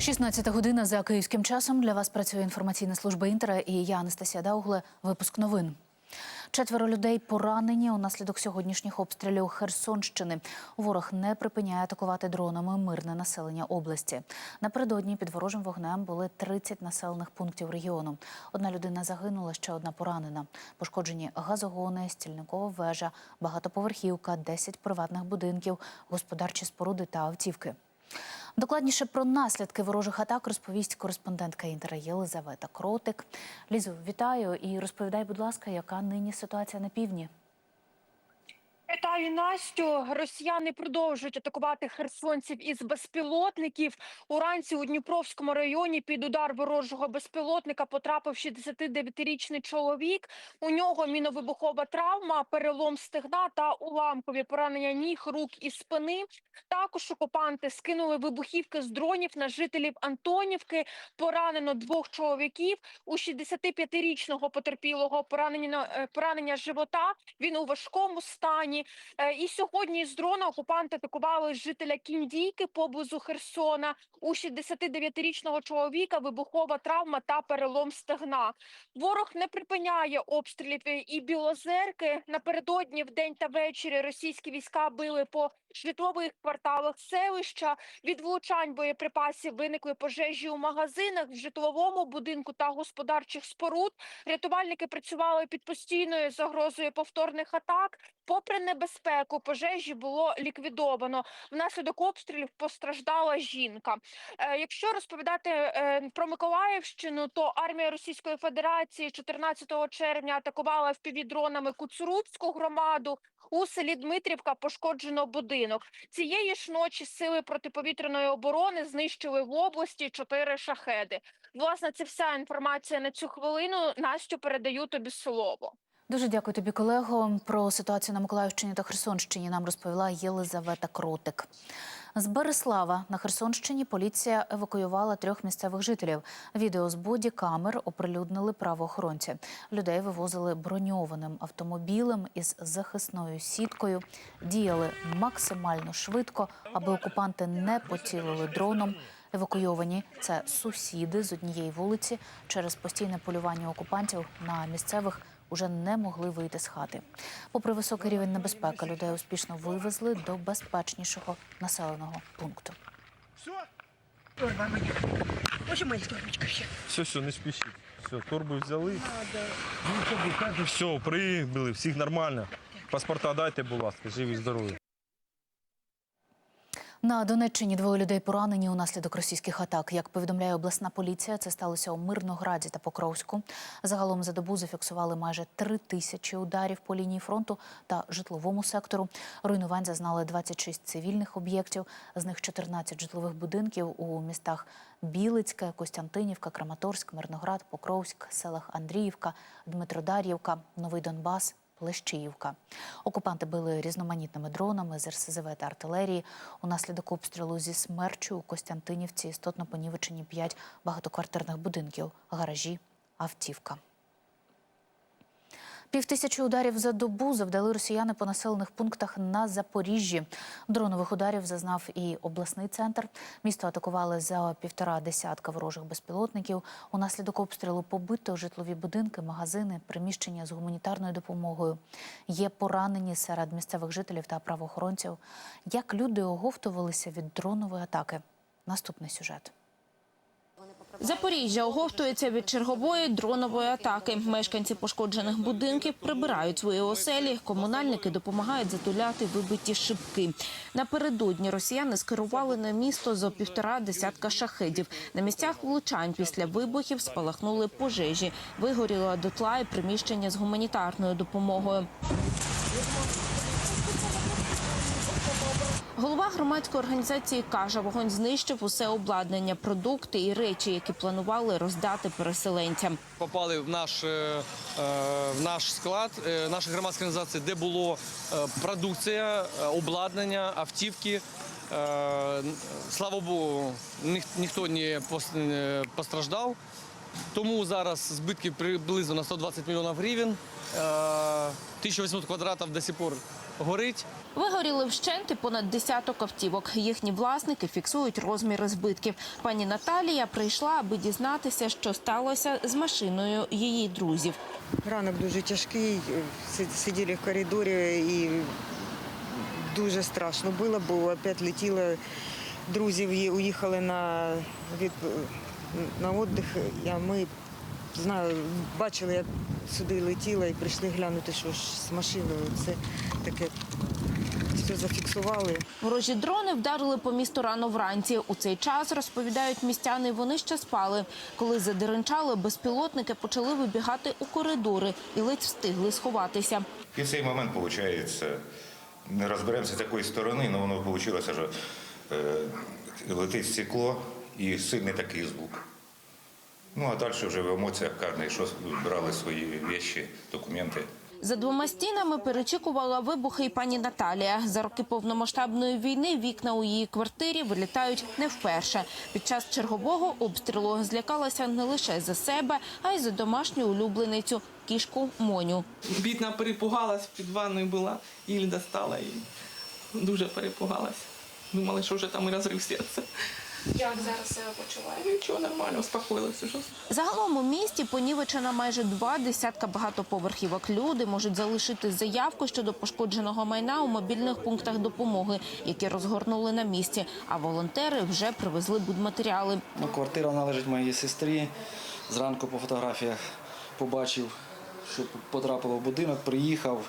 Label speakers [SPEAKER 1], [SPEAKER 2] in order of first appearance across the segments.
[SPEAKER 1] 16 година за київським часом. Для вас працює інформаційна служба Інтера і я Анастасія Даугле. Випуск новин. Четверо людей поранені унаслідок сьогоднішніх обстрілів Херсонщини. Ворог не припиняє атакувати дронами мирне населення області. Напередодні під ворожим вогнем були 30 населених пунктів регіону. Одна людина загинула, ще одна поранена. Пошкоджені газогони, стільникова вежа, багатоповерхівка, 10 приватних будинків, господарчі споруди та автівки. Докладніше про наслідки ворожих атак розповість кореспондентка Інтера Єлизавета Кротик. Лізу, вітаю і розповідай, будь ласка, яка нині ситуація на півдні?
[SPEAKER 2] Вітаю Настю. Росіяни продовжують атакувати херсонців із безпілотників. Уранці у Дніпровському районі під удар ворожого безпілотника потрапив 69-річний чоловік. У нього міновибухова травма, перелом стегна та уламкові поранення ніг, рук і спини. Також окупанти скинули вибухівки з дронів на жителів Антонівки. Поранено двох чоловіків. У 65-річного потерпілого поранення е, поранення живота. Він у важкому стані. Е, І сьогодні з дрона окупанти атакували жителя Кіндійки поблизу Херсона. У 69-річного чоловіка вибухова травма та перелом стегна. Ворог не припиняє обстрілів і білозерки. Напередодні в день та ввечері російські війська били по житлових кварталах селища. Від влучань боєприпасів виникли пожежі у магазинах, в житловому будинку та господарчих споруд. Рятувальники працювали під постійною загрозою повторних атак. Попри небезпеку, пожежі було ліквідовано. Внаслідок обстрілів постраждала жінка. Е, якщо розповідати е, про Миколаївщину, то армія Російської Федерації 14 червня атакувала впівдронами Куцурубську громаду. У селі Дмитрівка пошкоджено будинок. Цієї ж ночі сили протиповітряної оборони знищили в області чотири шахеди. Власне, це вся інформація на цю хвилину. Настю передаю тобі слово.
[SPEAKER 1] Дуже дякую тобі, колего. Про ситуацію на Миколаївщині та Херсонщині нам розповіла Єлизавета Кротик. З Береслава на Херсонщині поліція евакуювала трьох місцевих жителів. Відео з боді-камер оприлюднили правоохоронці. Людей вивозили броньованим автомобілем із захисною сіткою. Діяли максимально швидко, аби окупанти не поцілили дроном. Евакуйовані це сусіди з однієї вулиці. Через постійне полювання окупантів на місцевих уже не могли вийти з хати. Попри високий рівень небезпеки, людей успішно вивезли до безпечнішого населеного пункту.
[SPEAKER 3] Очень маленькая ручка ще.
[SPEAKER 4] Все, все, не спішіть. Все, торбу взяли. Все, прибили, всіх нормально. Паспорта дайте, будь ласка, живі, здорові.
[SPEAKER 1] На Донеччині двоє людей поранені унаслідок російських атак. Як повідомляє обласна поліція, це сталося у Мирнограді та Покровську. Загалом за добу зафіксували майже три тисячі ударів по лінії фронту та житловому сектору. Руйнувань зазнали 26 цивільних об'єктів, з них 14 житлових будинків у містах Білицьке, Костянтинівка, Краматорськ, Мирноград, Покровськ, селах Андріївка, Дмитродар'ївка, Новий Донбас. Плещіївка. Окупанти били різноманітними дронами з РСЗВ та артилерії. Унаслідок обстрілу зі смерчу у Костянтинівці істотно понівечені п'ять багатоквартирних будинків, гаражі, автівка. Півтисячі ударів за добу завдали росіяни по населених пунктах на Запоріжжі. Дронових ударів зазнав і обласний центр. Місто атакували за півтора десятка ворожих безпілотників. Унаслідок обстрілу побито житлові будинки, магазини, приміщення з гуманітарною допомогою. Є поранені серед місцевих жителів та правоохоронців. Як люди оговтувалися від дронової атаки? Наступний сюжет.
[SPEAKER 5] Запоріжжя оговтується від чергової дронової атаки. Мешканці пошкоджених будинків прибирають свої оселі. Комунальники допомагають затуляти вибиті шибки. Напередодні росіяни скерували на місто зо півтора десятка шахедів. На місцях влучань після вибухів спалахнули пожежі. Вигоріло дотла і приміщення з гуманітарною допомогою. Голова громадської організації каже, вогонь знищив усе обладнання, продукти і речі, які планували роздати переселенцям.
[SPEAKER 6] попали в наш, е, е, в наш склад е, нашої громадської організації, де було продукція, обладнання, автівки. Слава Богу, ніх- ніхто не постраждав. Тому зараз збитки приблизно на 120 мільйонів гривень. Е, 1800 квадратів до сих пор горить.
[SPEAKER 5] Вигоріли вщенти понад десяток автівок. Їхні власники фіксують розміри збитків. Пані Наталія прийшла, аби дізнатися, що сталося з машиною її друзів.
[SPEAKER 3] Ранок дуже тяжкий, сиділи в коридорі і дуже страшно було, бо опять летіло. Друзів уїхали на, від, на віддих, а ми знаю, бачили, як сюди летіло і прийшли глянути, що ж з машиною. Це таке все зафіксували.
[SPEAKER 5] Ворожі дрони вдарили по місту рано вранці. У цей час, розповідають містяни, вони ще спали. Коли задеренчали, безпілотники почали вибігати у коридори і ледь встигли сховатися.
[SPEAKER 7] І в цей момент, виходить, не розберемося з якої сторони, але воно вийшло, що е, летить стекло і сильний такий звук. Ну а далі вже в емоціях кожен йшов, брали свої речі, документи.
[SPEAKER 5] За двома стінами перечікувала вибухи і пані Наталія. За роки повномасштабної війни вікна у її квартирі вилітають не вперше. Під час чергового обстрілу злякалася не лише за себе, а й за домашню улюбленицю кішку Моню.
[SPEAKER 8] Бідна перепугалась, під ванною була, її достала і дуже перепугалась. Думали, що вже там і розрив серця.
[SPEAKER 5] Як зараз себе почуває?
[SPEAKER 8] Нічого нормально, успокоїлася. Що...
[SPEAKER 5] Загалом у місті понівечено майже два десятка багатоповерхівок. Люди можуть залишити заявку щодо пошкодженого майна у мобільних пунктах допомоги, які розгорнули на місці. А волонтери вже привезли будматеріали.
[SPEAKER 9] Ну, квартира належить моїй сестрі. Зранку по фотографіях побачив, що потрапило в будинок, приїхав.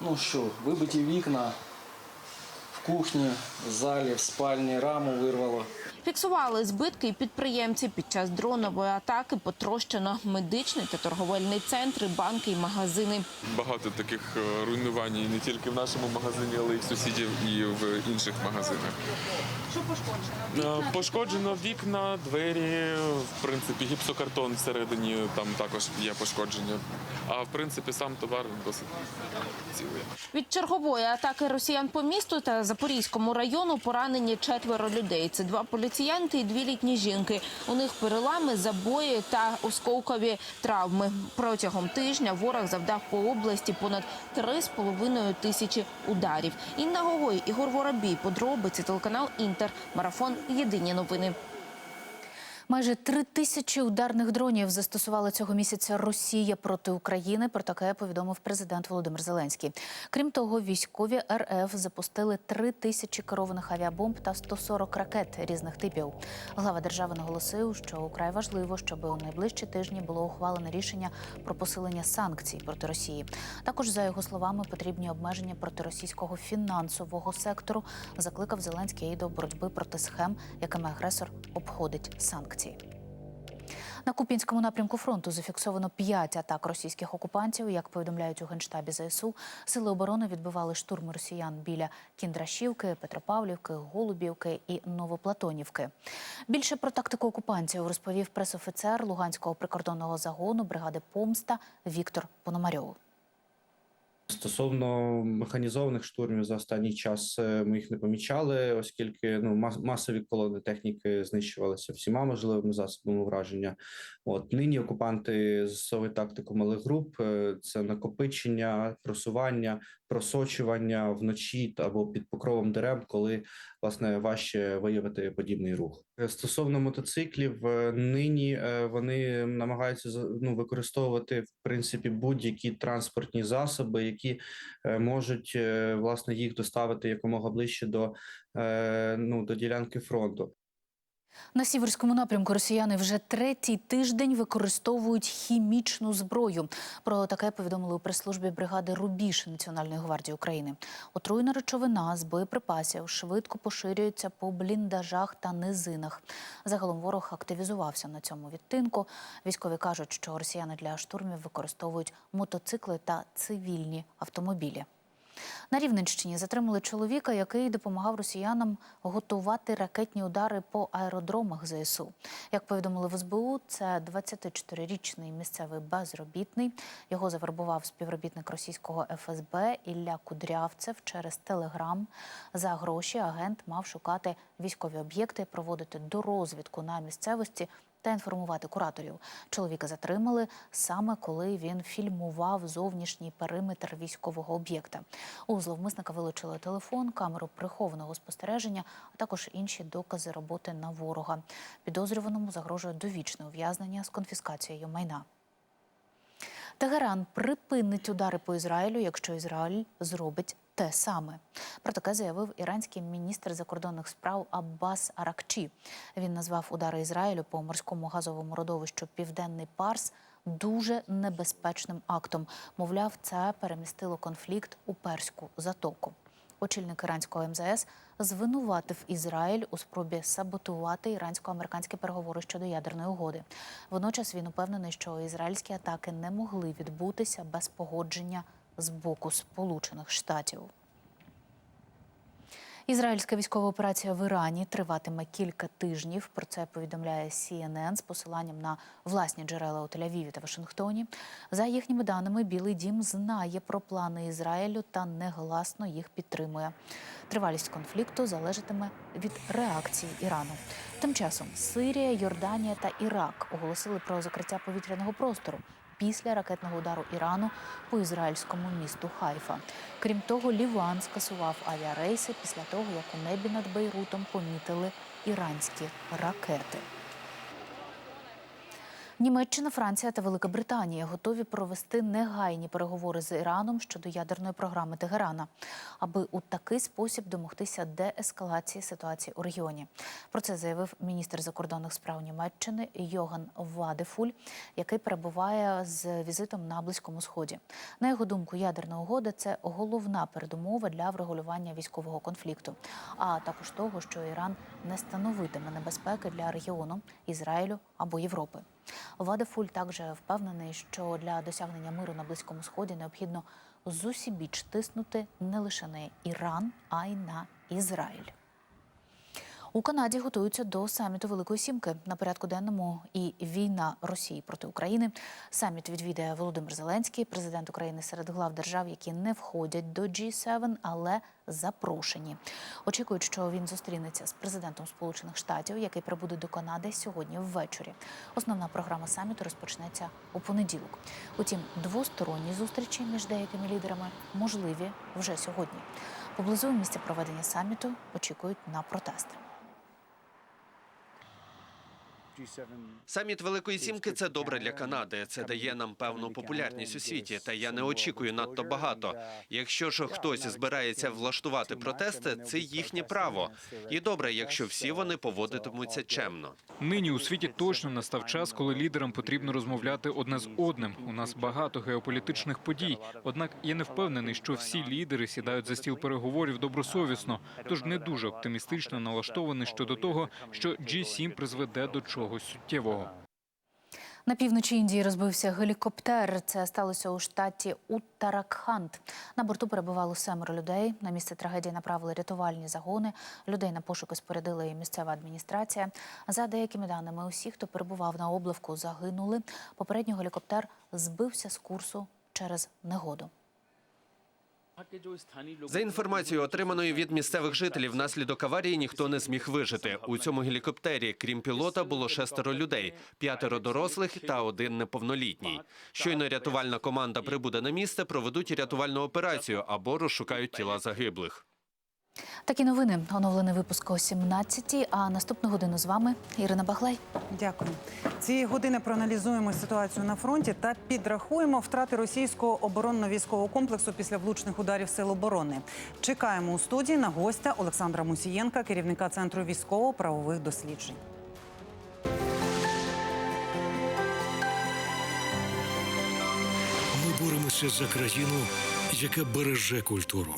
[SPEAKER 9] Ну що, вибиті вікна кухні, залі, в спальні, раму вирвало.
[SPEAKER 5] Фіксували збитки і підприємці під час дронової атаки. Потрощено медичний та торговельний центри, банки і магазини.
[SPEAKER 10] Багато таких е, руйнувань і не тільки в нашому магазині, але й в сусідів і в інших магазинах. Що пошкоджено? Пошкоджено вікна, двері, в принципі, гіпсокартон всередині там також є пошкодження. А в принципі сам товар досить цілий.
[SPEAKER 5] Від чергової атаки росіян по місту та Запорізькому району поранені четверо людей. Це два поліціянти і дві літні жінки. У них перелами, забої та осколкові травми. Протягом тижня ворог завдав по області понад 3,5 тисячі ударів. Інна Гогой, Ігор Воробій, подробиці, телеканал Інтер, марафон. Єдині новини.
[SPEAKER 1] Майже три тисячі ударних дронів застосувала цього місяця Росія проти України. Про таке повідомив президент Володимир Зеленський. Крім того, військові РФ запустили три тисячі керованих авіабомб та 140 ракет різних типів. Глава держави наголосив, що украй важливо, щоб у найближчі тижні було ухвалене рішення про посилення санкцій проти Росії. Також за його словами потрібні обмеження проти російського фінансового сектору. Закликав Зеленський і до боротьби проти схем, якими агресор обходить санкції. На Куп'янському напрямку фронту зафіксовано п'ять атак російських окупантів. Як повідомляють у генштабі ЗСУ, сили оборони відбивали штурми росіян біля Кіндрашівки, Петропавлівки, Голубівки і Новоплатонівки. Більше про тактику окупантів розповів пресофіцер Луганського прикордонного загону бригади Помста Віктор Пономарьов.
[SPEAKER 11] Стосовно механізованих штурмів за останній час е, ми їх не помічали, оскільки ну мас- масові колони техніки знищувалися всіма можливими засобами враження. От нині окупанти застосовують тактику малих груп: е, це накопичення, просування, просочування вночі або під покровом дерев, коли власне важче виявити подібний рух. Е, Стосовно мотоциклів, е, нині е, вони намагаються ну, використовувати в принципі будь-які транспортні засоби, які можуть власне їх доставити якомога ближче до, ну, до ділянки фронту.
[SPEAKER 1] На сіверському напрямку росіяни вже третій тиждень використовують хімічну зброю. Про таке повідомили у прес-службі бригади Рубіж Національної гвардії України. Отруйна речовина з боєприпасів швидко поширюється по бліндажах та низинах. Загалом ворог активізувався на цьому відтинку. Військові кажуть, що росіяни для штурмів використовують мотоцикли та цивільні автомобілі. На Рівненщині затримали чоловіка, який допомагав росіянам готувати ракетні удари по аеродромах ЗСУ. Як повідомили в СБУ, це 24-річний місцевий безробітний. Його завербував співробітник російського ФСБ Ілля Кудрявцев через Телеграм. За гроші агент мав шукати військові об'єкти, проводити дорозвідку на місцевості та інформувати кураторів. Чоловіка затримали саме коли він фільмував зовнішній периметр військового об'єкта. У зловмисника вилучили телефон, камеру прихованого спостереження, а також інші докази роботи на ворога. Підозрюваному загрожує довічне ув'язнення з конфіскацією майна. Тегеран припинить удари по Ізраїлю, якщо Ізраїль зробить те саме. Про таке заявив іранський міністр закордонних справ Аббас Аракчі. Він назвав удари Ізраїлю по морському газовому родовищу Південний Парс дуже небезпечним актом. Мовляв, це перемістило конфлікт у перську затоку. Очільник іранського МЗС звинуватив Ізраїль у спробі саботувати ірансько-американські переговори щодо ядерної угоди. Водночас він упевнений, що ізраїльські атаки не могли відбутися без погодження з боку Сполучених Штатів. Ізраїльська військова операція в Ірані триватиме кілька тижнів. Про це повідомляє CNN з посиланням на власні джерела у Тель-Авіві та Вашингтоні. За їхніми даними, Білий Дім знає про плани Ізраїлю та негласно їх підтримує. Тривалість конфлікту залежатиме від реакції Ірану. Тим часом Сирія, Йорданія та Ірак оголосили про закриття повітряного простору після ракетного удару Ірану по ізраїльському місту Хайфа. Крім того, Ліван скасував авіарейси після того, як у небі над Бейрутом помітили іранські ракети. Німеччина, Франція та Велика Британія готові провести негайні переговори з Іраном щодо ядерної програми Тегерана, аби у такий спосіб домогтися деескалації ситуації у регіоні. Про це заявив міністр закордонних справ Німеччини Йоган Вадефуль, який перебуває з візитом на Близькому Сході. На його думку, ядерна угода це головна передумова для врегулювання військового конфлікту, а також того, що Іран не становитиме небезпеки для регіону Ізраїлю або Європи. Вадефуль також впевнений, що для досягнення миру на Близькому Сході необхідно зусібіч тиснути не лише на Іран, а й на Ізраїль. У Канаді готуються до саміту Великої Сімки. На порядку денному і війна Росії проти України. Саміт відвідає Володимир Зеленський, президент України серед глав держав, які не входять до G7, але запрошені. Очікують, що він зустрінеться з президентом Сполучених Штатів, який прибуде до Канади сьогодні ввечері. Основна програма саміту розпочнеться у понеділок. Утім, двосторонні зустрічі між деякими лідерами можливі вже сьогодні. Поблизу місця проведення саміту очікують на протести.
[SPEAKER 12] Саміт Великої Сімки це добре для Канади. Це дає нам певну популярність у світі. Та я не очікую надто багато. Якщо ж хтось збирається влаштувати протести, це їхнє право. І добре, якщо всі вони поводитимуться чемно.
[SPEAKER 13] Нині у світі точно настав час, коли лідерам потрібно розмовляти одне з одним. У нас багато геополітичних подій. Однак я не впевнений, що всі лідери сідають за стіл переговорів добросовісно. Тож не дуже оптимістично налаштований щодо того, що G7 призведе до чогось суттєвого.
[SPEAKER 1] На півночі Індії розбився гелікоптер. Це сталося у штаті Уттаракханд. На борту перебувало семеро людей. На місце трагедії направили рятувальні загони. Людей на пошуки спорядила і місцева адміністрація. За деякими даними, усі, хто перебував на облавку, загинули. Попередньо гелікоптер збився з курсу через негоду.
[SPEAKER 12] За інформацією, отриманою від місцевих жителів, внаслідок аварії ніхто не зміг вижити. У цьому гелікоптері, крім пілота, було шестеро людей: п'ятеро дорослих та один неповнолітній. Щойно рятувальна команда прибуде на місце, проведуть рятувальну операцію або розшукають тіла загиблих.
[SPEAKER 1] Такі новини. Оновлений випуск о 17-й, А наступну годину з вами Ірина Баглай.
[SPEAKER 14] Дякую. Цієї години проаналізуємо ситуацію на фронті та підрахуємо втрати російського оборонно-військового комплексу після влучних ударів сил оборони. Чекаємо у студії на гостя Олександра Мусієнка, керівника центру військово-правових досліджень.
[SPEAKER 15] Ми боремося за країну, яка береже культуру.